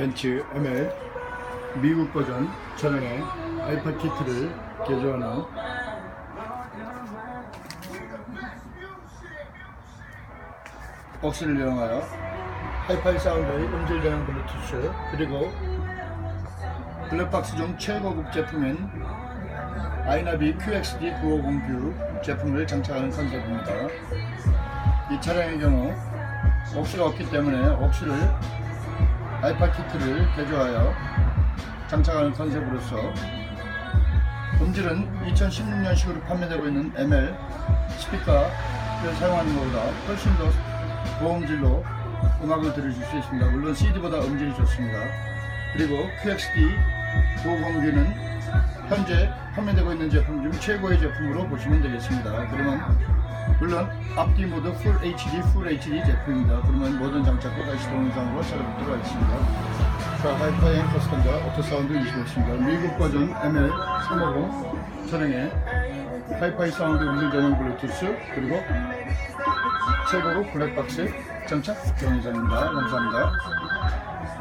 벤츠 ML 미국 버전 차량의 알파 키트를 개조하는 박스를 이용하여 하이파이 사운드의 음질 저장 블루투스 그리고 블랙박스 중 최고급 제품인 아이나비 QXD 950뷰 제품을 장착하는 컨셉입니다. 이 차량의 경우 옥시가 없기 때문에 옥시를 알파 키트를 개조하여 장착하는 컨셉으로서 음질은 2016년식으로 판매되고 있는 ML 스피커를 사용하는 것보다 훨씬 더 고음질로 음악을 들으실 수 있습니다. 물론 CD보다 음질이 좋습니다. 그리고 QXD 950는 현재 판매되고 있는 제품 중 최고의 제품으로 보시면 되겠습니다. 그러면 물론 앞뒤 모두 풀 HD, 풀 HD 제품입니다. 그러면 모든 장착과 다시 동영상으로 찾아뵙도록 하겠습니다. 자, 하이파이 커스텀과 오토사운드 25입니다. 미국 버전 ML 350 차량에 하이파이 사운드 음질 전용 블루투스 그리고 최고로 블랙박스 장착 동영상입니다. 감사합니다.